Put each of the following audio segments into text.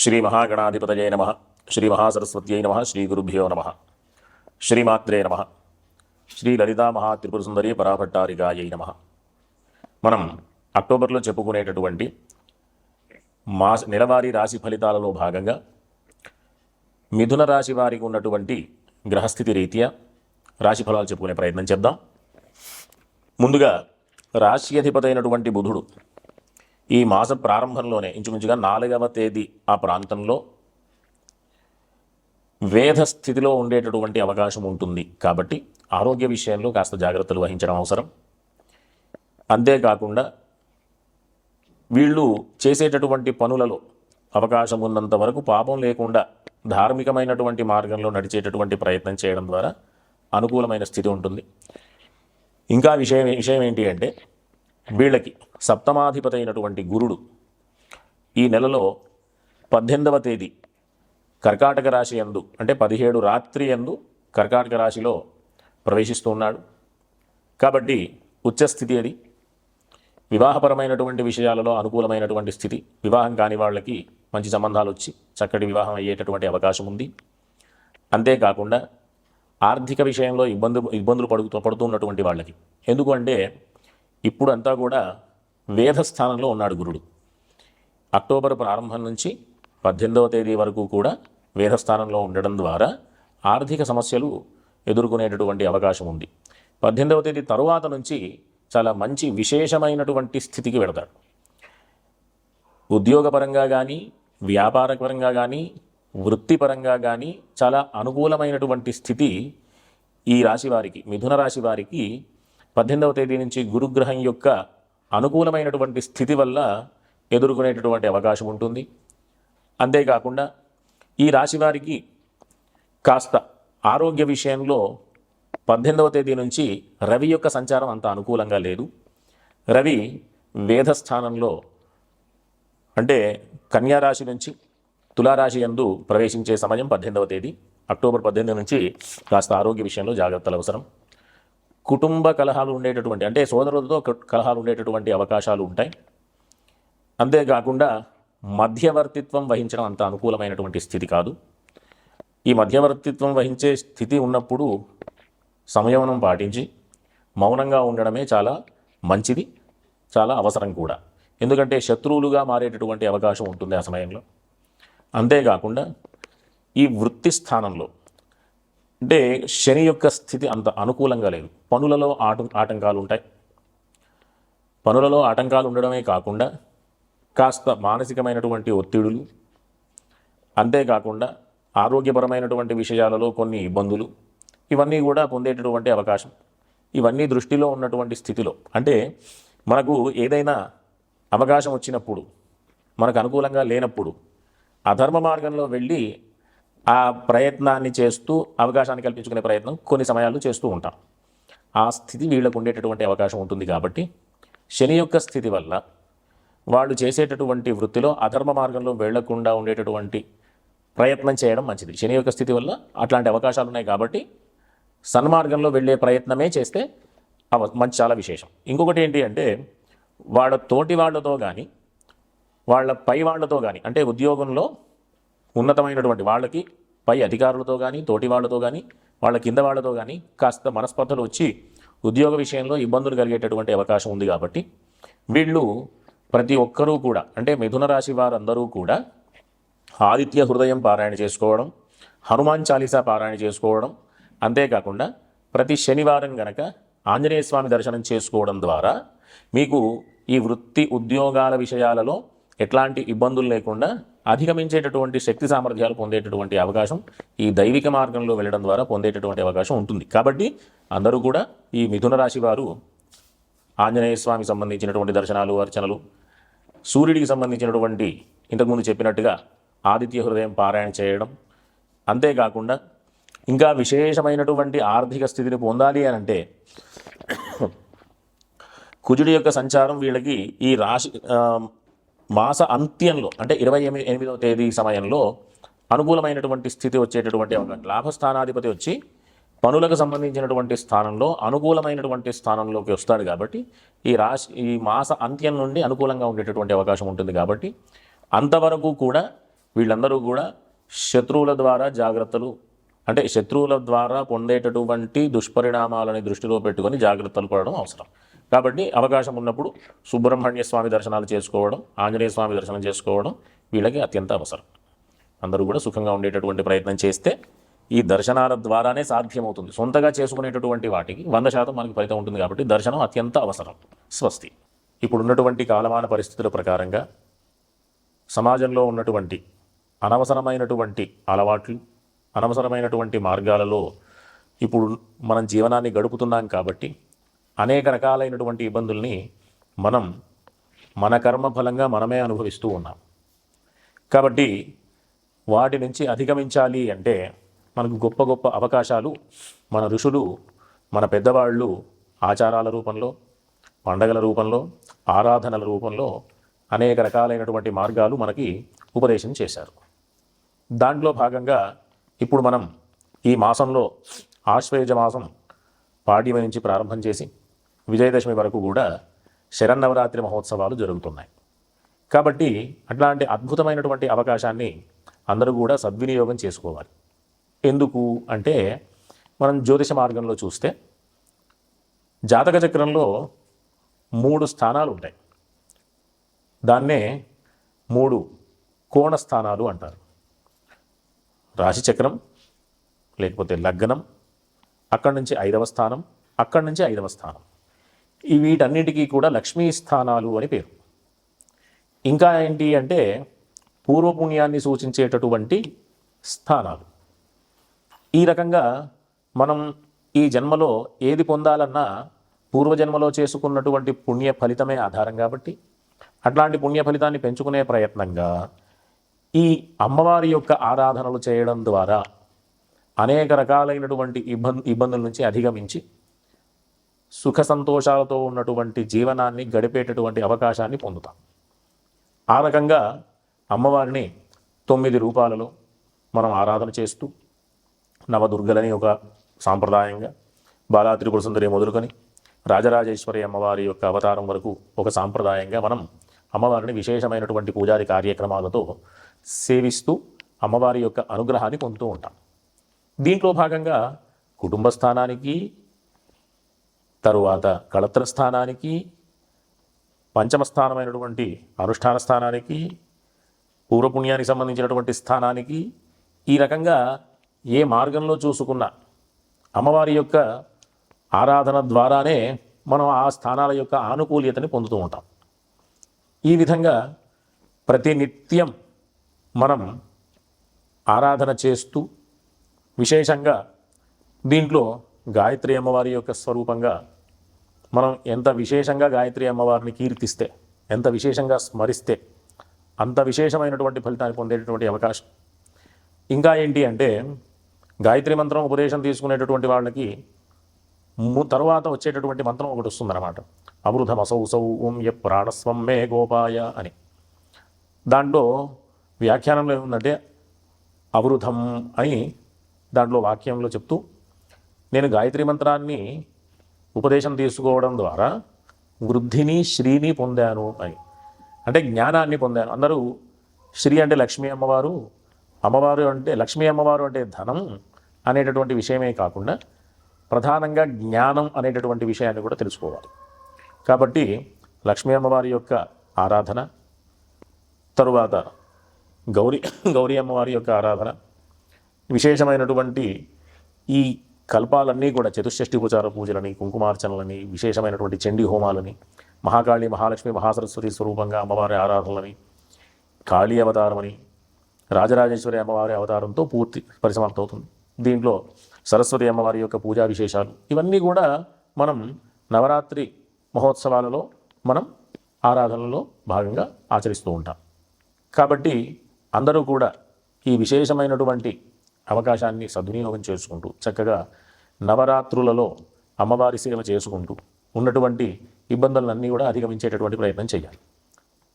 శ్రీ మహాగణాధిపతయే నమ. శ్రీ మహాసరస్వత్యై నమ. శ్రీ గురుభ్యో నమ. శ్రీమాత్రే నమ. శ్రీ లలితా మహా త్రిపుర సుందరి పరాభట్టారికాయై నమ. మనం అక్టోబర్లో చెప్పుకునేటటువంటి మాస నెలవారీ రాశి ఫలితాలలో భాగంగా మిథున రాశి వారికి ఉన్నటువంటి గ్రహస్థితి రీత్యా రాశి ఫలాలు చెప్పుకునే ప్రయత్నం చేద్దాం. ముందుగా రాశి అధిపతి అయినటువంటి బుధుడు ఈ మాస ప్రారంభంలోనే ఇంచుమించుగా నాలుగవ తేదీ ఆ ప్రాంతంలో వేధ స్థితిలో ఉండేటటువంటి అవకాశం ఉంటుంది. కాబట్టి ఆరోగ్య విషయంలో కాస్త జాగ్రత్తలు వహించడం అవసరం. అంతేకాకుండా వీళ్ళు చేసేటటువంటి పనులలో అవకాశం ఉన్నంత వరకు పాపం లేకుండా ధార్మికమైనటువంటి మార్గంలో నడిచేటటువంటి ప్రయత్నం చేయడం ద్వారా అనుకూలమైన స్థితి ఉంటుంది. ఇంకా విషయం విషయం ఏంటి అంటే వీళ్ళకి సప్తమాధిపతి అయినటువంటి గురుడు ఈ నెలలో పద్దెనిమిదవ తేదీ కర్కాటక రాశి యందు అంటే పదిహేడు రాత్రి ఎందు కర్కాటక రాశిలో ప్రవేశిస్తున్నాడు. కాబట్టి ఉచ్చస్థితి అది. వివాహపరమైనటువంటి విషయాలలో అనుకూలమైనటువంటి స్థితి. వివాహం కాని వాళ్ళకి మంచి సంబంధాలు వచ్చి చక్కటి వివాహం అయ్యేటటువంటి అవకాశం ఉంది. అంతేకాకుండా ఆర్థిక విషయంలో ఇబ్బంది ఇబ్బందులు పడుతూ పడుతున్నటువంటి వాళ్ళకి. ఎందుకు అంటే ఇప్పుడు అంతా కూడా వేద స్థానంలో ఉన్నాడు గురుడు. అక్టోబర్ ప్రారంభం నుంచి పద్దెనిమిదవ తేదీ వరకు కూడా వేదస్థానంలో ఉండడం ద్వారా ఆర్థిక సమస్యలు ఎదుర్కొనేటటువంటి అవకాశం ఉంది. పద్దెనిమిదవ తేదీ తరువాత నుంచి చాలా మంచి విశేషమైనటువంటి స్థితికి వెళతాడు. ఉద్యోగపరంగా కానీ వ్యాపారపరంగా కానీ వృత్తిపరంగా కానీ చాలా అనుకూలమైనటువంటి స్థితి ఈ రాశి వారికి మిథున రాశి వారికి పద్దెనిమిదవ తేదీ నుంచి గురుగ్రహం యొక్క అనుకూలమైనటువంటి స్థితి వల్ల ఎదుర్కొనేటటువంటి అవకాశం ఉంటుంది. అంతేకాకుండా ఈ రాశి వారికి కాస్త ఆరోగ్య విషయంలో పద్దెనిమిదవ తేదీ నుంచి రవి యొక్క సంచారం అంత అనుకూలంగా లేదు. రవి వేధస్థానంలో అంటే కన్యా రాశి నుంచి తులారాశి యందు ప్రవేశించే సమయం పద్దెనిమిదవ తేదీ. అక్టోబర్ పద్దెనిమిది నుంచి కాస్త ఆరోగ్య విషయంలో జాగ్రత్తలు అవసరం. కుటుంబ కలహాలు ఉండేటటువంటి అంటే సోదరులతో కలహాలు ఉండేటటువంటి అవకాశాలు ఉంటాయి. అంతేకాకుండా మధ్యవర్తిత్వం వహించడం అంత అనుకూలమైనటువంటి స్థితి కాదు. ఈ మధ్యవర్తిత్వం వహించే స్థితి ఉన్నప్పుడు సంయమనం పాటించి మౌనంగా ఉండడమే చాలా మంచిది చాలా అవసరం కూడా. ఎందుకంటే శత్రువులుగా మారేటటువంటి అవకాశం ఉంటుంది ఆ సమయంలో. అంతేకాకుండా ఈ వృత్తి స్థానంలో అంటే శని యొక్క స్థితి అంత అనుకూలంగా లేదు. పనులలో ఆట ఆటంకాలు ఉంటాయి. పనులలో ఆటంకాలు ఉండడమే కాకుండా కాస్త మానసికమైనటువంటి ఒత్తిడులు అంతేకాకుండా ఆరోగ్యపరమైనటువంటి విషయాలలో కొన్ని ఇబ్బందులు ఇవన్నీ కూడా పొందేటటువంటి అవకాశం. ఇవన్నీ దృష్టిలో ఉన్నటువంటి స్థితిలో. అంటే మనకు ఏదైనా అవకాశం వచ్చినప్పుడు మనకు అనుకూలంగా లేనప్పుడు అధర్మ మార్గంలో వెళ్ళి ఆ ప్రయత్నాన్ని చేస్తూ అవకాశాన్ని కల్పించుకునే ప్రయత్నం కొన్ని సమయాల్లో చేస్తూ ఉంటాం. ఆ స్థితి వీళ్ళకు ఉండేటటువంటి అవకాశం ఉంటుంది కాబట్టి శని యొక్క స్థితి వల్ల వాళ్ళు చేసేటటువంటి వృత్తిలో అధర్మ మార్గంలో వెళ్ళకుండా ఉండేటటువంటి ప్రయత్నం చేయడం మంచిది. శని యొక్క స్థితి వల్ల అట్లాంటి అవకాశాలు ఉన్నాయి కాబట్టి సన్మార్గంలో వెళ్ళే ప్రయత్నమే చేస్తే అవ మంచి చాలా విశేషం. ఇంకొకటి ఏంటి అంటే వాళ్ళ తోటి వాళ్ళతో కానీ వాళ్ళ పై వాళ్ళతో కానీ అంటే ఉద్యోగంలో ఉన్నతమైనటువంటి వాళ్ళకి పై అధికారులతో కానీ తోటి వాళ్ళతో కానీ వాళ్ళ కింద వాళ్ళతో కానీ కాస్త మనస్పర్ధలు వచ్చి ఉద్యోగ విషయంలో ఇబ్బందులు కలిగేటటువంటి అవకాశం ఉంది కాబట్టి వీళ్ళు ప్రతి ఒక్కరూ కూడా అంటే మిథున రాశి వారందరూ కూడా ఆదిత్య హృదయం పారాయణ చేసుకోవడం హనుమాన్ చాలీసా పారాయణ చేసుకోవడం అంతేకాకుండా ప్రతి శనివారం గనక ఆంజనేయ స్వామి దర్శనం చేసుకోవడం ద్వారా మీకు ఈ వృత్తి ఉద్యోగాల విషయాలలో ఎట్లాంటి ఇబ్బందులు లేకుండా అధిగమించేటటువంటి శక్తి సామర్థ్యాలు పొందేటటువంటి అవకాశం ఈ దైవిక మార్గంలో వెళ్ళడం ద్వారా పొందేటటువంటి అవకాశం ఉంటుంది. కాబట్టి అందరూ కూడా ఈ మిథున రాశి వారు ఆంజనేయ స్వామి సంబంధించినటువంటి దర్శనాలు అర్చనలు సూర్యుడికి సంబంధించినటువంటి ఇంతకుముందు చెప్పినట్టుగా ఆదిత్య హృదయం పారాయణ చేయడం. అంతేకాకుండా ఇంకా విశేషమైనటువంటి ఆర్థిక స్థితిని పొందాలి అని అంటే కుజుడి యొక్క సంచారం వీళ్ళకి ఈ రాశి మాస అంత్యంలో అంటే ఇరవై ఎనిమిది ఎనిమిదవ తేదీ సమయంలో అనుకూలమైనటువంటి స్థితి వచ్చేటటువంటి అవకాశం లాభస్థానాధిపతి వచ్చి పనులకు సంబంధించినటువంటి స్థానంలో అనుకూలమైనటువంటి స్థానంలోకి వస్తాడు కాబట్టి ఈ రాశి ఈ మాస అంత్యం నుండి అనుకూలంగా ఉండేటటువంటి అవకాశం ఉంటుంది కాబట్టి అంతవరకు కూడా వీళ్ళందరూ కూడా శత్రువుల ద్వారా జాగ్రత్తలు అంటే శత్రువుల ద్వారా పొందేటటువంటి దుష్పరిణామాలని దృష్టిలో పెట్టుకొని జాగ్రత్తలు పడడం అవసరం. కాబట్టి అవకాశం ఉన్నప్పుడు సుబ్రహ్మణ్య స్వామి దర్శనాలు చేసుకోవడం ఆంజనేయ స్వామి దర్శనం చేసుకోవడం వీళ్ళకి అత్యంత అవసరం. అందరూ కూడా సుఖంగా ఉండేటటువంటి ప్రయత్నం చేస్తే ఈ దర్శనాల ద్వారానే సాధ్యమవుతుంది. సొంతగా చేసుకునేటటువంటి వాటికి వంద శాతం మనకి ఫలితం ఉంటుంది కాబట్టి దర్శనం అత్యంత అవసరం. స్వస్తి. ఇప్పుడు ఉన్నటువంటి కాలమాన పరిస్థితుల ప్రకారంగా సమాజంలో ఉన్నటువంటి అనవసరమైనటువంటి అలవాట్లు అనవసరమైనటువంటి మార్గాలలో ఇప్పుడు మనం జీవనాన్ని గడుపుతున్నాం కాబట్టి అనేక రకాలైనటువంటి ఇబ్బందుల్ని మనం మన కర్మ ఫలంగా మనమే అనుభవిస్తూ ఉన్నాం. కాబట్టి వాటి నుంచి అధిగమించాలి అంటే మనకు గొప్ప గొప్ప అవకాశాలు మన ఋషులు మన పెద్దవాళ్ళు ఆచారాల రూపంలో పండగల రూపంలో ఆరాధనల రూపంలో అనేక రకాలైనటువంటి మార్గాలు మనకి ఉపదేశం చేశారు. దాంట్లో భాగంగా ఇప్పుడు మనం ఈ మాసంలో ఆశ్వేజ మాసం పాడ్యమ నుంచి ప్రారంభం చేసి విజయదశమి వరకు కూడా శరన్నవరాత్రి మహోత్సవాలు జరుగుతున్నాయి. కాబట్టి అట్లాంటి అద్భుతమైనటువంటి అవకాశాన్ని అందరూ కూడా సద్వినియోగం చేసుకోవాలి. ఎందుకు అంటే మనం జ్యోతిష మార్గంలో చూస్తే జాతక చక్రంలో మూడు స్థానాలు ఉంటాయి. దాన్నే మూడు కోణ స్థానాలు అంటారు. రాశి చక్రం లేకపోతే లగ్నం అక్కడి నుంచి ఐదవ స్థానం అక్కడి నుంచి ఐదవ స్థానం. ఈ వీటన్నిటికీ కూడా లక్ష్మీ స్థానాలు అని పేరు. ఇంకా ఏంటి అంటే పూర్వపుణ్యాన్ని సూచించేటటువంటి స్థానాలు. ఈ రకంగా మనం ఈ జన్మలో ఏది పొందాలన్నా పూర్వజన్మలో చేసుకున్నటువంటి పుణ్య ఫలితమే ఆధారం కాబట్టి అట్లాంటి పుణ్య ఫలితాన్ని పెంచుకునే ప్రయత్నంగా ఈ అమ్మవారి యొక్క ఆరాధనలు చేయడం ద్వారా అనేక రకాలైనటువంటి ఇబ్బంది ఇబ్బందుల నుంచి అధిగమించి సుఖ సంతోషాలతో ఉన్నటువంటి జీవనాన్ని గడిపేటటువంటి అవకాశాన్ని పొందుతాం. ఆ రకంగా అమ్మవారిని తొమ్మిది రూపాలలో మనం ఆరాధన చేస్తూ నవదుర్గలని ఒక సాంప్రదాయంగా బాలాత్రి సుందరి మొదలుకొని రాజరాజేశ్వరి అమ్మవారి యొక్క అవతారం వరకు ఒక సాంప్రదాయంగా మనం అమ్మవారిని విశేషమైనటువంటి పూజారి కార్యక్రమాలతో సేవిస్తూ అమ్మవారి యొక్క అనుగ్రహాన్ని పొందుతూ ఉంటాం. దీంట్లో భాగంగా కుటుంబ స్థానానికి తరువాత కళత్ర స్థానానికి పంచమ స్థానమైనటువంటి అనుష్ఠాన స్థానానికి పూర్వపుణ్యానికి సంబంధించినటువంటి స్థానానికి ఈ రకంగా ఏ మార్గంలో చూసుకున్నా అమ్మవారి యొక్క ఆరాధన ద్వారానే మనం ఆ స్థానాల యొక్క ఆనుకూల్యతని పొందుతూ ఉంటాం. ఈ విధంగా ప్రతి నిత్యం మనం ఆరాధన చేస్తూ విశేషంగా దీంట్లో గాయత్రి అమ్మవారి యొక్క స్వరూపంగా మనం ఎంత విశేషంగా గాయత్రి అమ్మవారిని కీర్తిస్తే ఎంత విశేషంగా స్మరిస్తే అంత విశేషమైనటువంటి ఫలితాన్ని పొందేటటువంటి అవకాశం. ఇంకా ఏంటి అంటే గాయత్రి మంత్రం ఉపదేశం తీసుకునేటటువంటి వాళ్ళకి తర్వాత వచ్చేటటువంటి మంత్రం ఒకటి వస్తుందన్నమాట. అమృతమసౌసౌ ఓం య ప్రాణస్వం మే గోపాయ అని. దాంట్లో వ్యాఖ్యానంలో ఏముందంటే అవృధం అని దాంట్లో వాక్యంలో చెప్తూ నేను గాయత్రి మంత్రాన్ని ఉపదేశం తీసుకోవడం ద్వారా వృద్ధిని శ్రీని పొందాను అని. అంటే జ్ఞానాన్ని పొందాను. అందరూ శ్రీ అంటే లక్ష్మీ అమ్మవారు అమ్మవారు అంటే లక్ష్మీ అమ్మవారు అంటే ధనం అనేటటువంటి విషయమే కాకుండా ప్రధానంగా జ్ఞానం అనేటటువంటి విషయాన్ని కూడా తెలుసుకోవాలి. కాబట్టి లక్ష్మీ అమ్మవారి యొక్క ఆరాధన తరువాత గౌరీ గౌరీ అమ్మవారి యొక్క ఆరాధన విశేషమైనటువంటి ఈ కల్పాలన్నీ కూడా చతుషష్ఠి ఉపచార పూజలని కుంకుమార్చనలని విశేషమైనటువంటి చండీ హోమాలని మహాకాళి మహాలక్ష్మి మహాసరస్వతి స్వరూపంగా అమ్మవారి ఆరాధనలని కాళీ అవతారమని రాజరాజేశ్వరి అమ్మవారి అవతారంతో పూర్తి పరిసమాప్తవుతుంది. దీంట్లో సరస్వతి అమ్మవారి యొక్క పూజా విశేషాలు ఇవన్నీ కూడా మనం నవరాత్రి మహోత్సవాలలో మనం ఆరాధనలో భాగంగా ఆచరిస్తూ ఉంటాం. కాబట్టి అందరూ కూడా ఈ విశేషమైనటువంటి అవకాశాన్ని సద్వినియోగం చేసుకుంటూ చక్కగా నవరాత్రులలో అమ్మవారి సేవ చేసుకుంటూ ఉన్నటువంటి ఇబ్బందులన్నీ కూడా అధిగమించేటటువంటి ప్రయత్నం చేయాలి.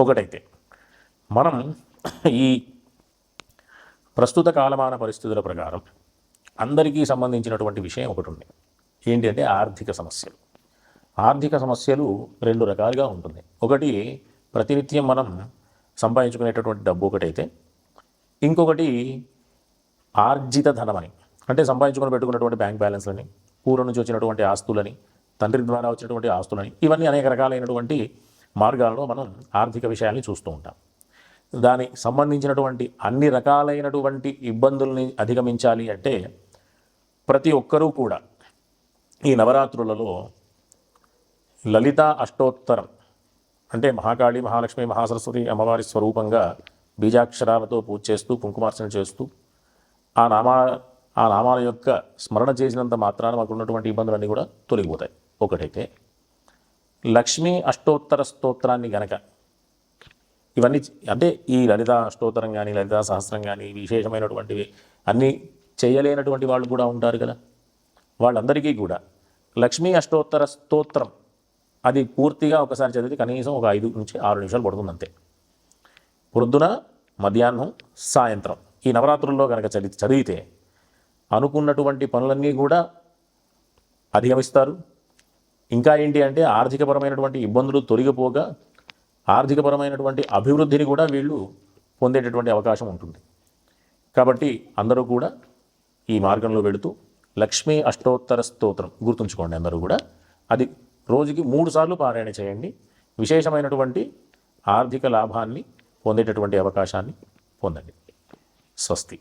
ఒకటైతే మనం ఈ ప్రస్తుత కాలమాన పరిస్థితుల ప్రకారం అందరికీ సంబంధించినటువంటి విషయం ఒకటి ఉంది. ఏంటి అంటే ఆర్థిక సమస్యలు. ఆర్థిక సమస్యలు రెండు రకాలుగా ఉంటుంది. ఒకటి ప్రతినిత్యం మనం సంపాదించుకునేటటువంటి డబ్బు ఒకటైతే ఇంకొకటి ఆర్జిత ధనమని అంటే సంపాదించుకొని పెట్టుకున్నటువంటి బ్యాంక్ బ్యాలెన్స్లని పూర్వం నుంచి వచ్చినటువంటి ఆస్తులని తండ్రి ద్వారా వచ్చినటువంటి ఆస్తులని ఇవన్నీ అనేక రకాలైనటువంటి మార్గాలలో మనం ఆర్థిక విషయాల్ని చూస్తూ ఉంటాం. దానికి సంబంధించినటువంటి అన్ని రకాలైనటువంటి ఇబ్బందుల్ని అధిగమించాలి అంటే ప్రతి ఒక్కరూ కూడా ఈ నవరాత్రులలో లలిత అష్టోత్తరం అంటే మహాకాళి మహాలక్ష్మి మహాసరస్వతి అమ్మవారి స్వరూపంగా బీజాక్షరాలతో పూజ చేస్తూ కుంకుమార్చన చేస్తూ ఆ నామా ఆ నామాల యొక్క స్మరణ చేసినంత మాత్రాన మాకు ఉన్నటువంటి ఇబ్బందులన్నీ కూడా తొలగిపోతాయి. ఒకటైతే లక్ష్మీ అష్టోత్తర స్తోత్రాన్ని గనక ఇవన్నీ అంటే ఈ లలిత అష్టోత్తరం కానీ లలిత సహస్రం కానీ విశేషమైనటువంటివి అన్నీ చేయలేనటువంటి వాళ్ళు కూడా ఉంటారు కదా. వాళ్ళందరికీ కూడా లక్ష్మీ అష్టోత్తర స్తోత్రం అది పూర్తిగా ఒకసారి చదివితే కనీసం ఒక ఐదు నుంచి ఆరు నిమిషాలు పడుతుంది అంతే పొద్దున మధ్యాహ్నం సాయంత్రం. ఈ నవరాత్రుల్లో కనుక చది చదివితే అనుకున్నటువంటి పనులన్నీ కూడా అధిగమిస్తారు. ఇంకా ఏంటి అంటే ఆర్థికపరమైనటువంటి ఇబ్బందులు తొలగిపోగా ఆర్థికపరమైనటువంటి అభివృద్ధిని కూడా వీళ్ళు పొందేటటువంటి అవకాశం ఉంటుంది. కాబట్టి అందరూ కూడా ఈ మార్గంలో వెళుతూ లక్ష్మీ అష్టోత్తర స్తోత్రం గుర్తుంచుకోండి అందరూ కూడా. అది రోజుకి మూడు సార్లు పారాయణ చేయండి. విశేషమైనటువంటి ఆర్థిక లాభాన్ని పొందేటటువంటి అవకాశాన్ని పొందండి. స్వస్తి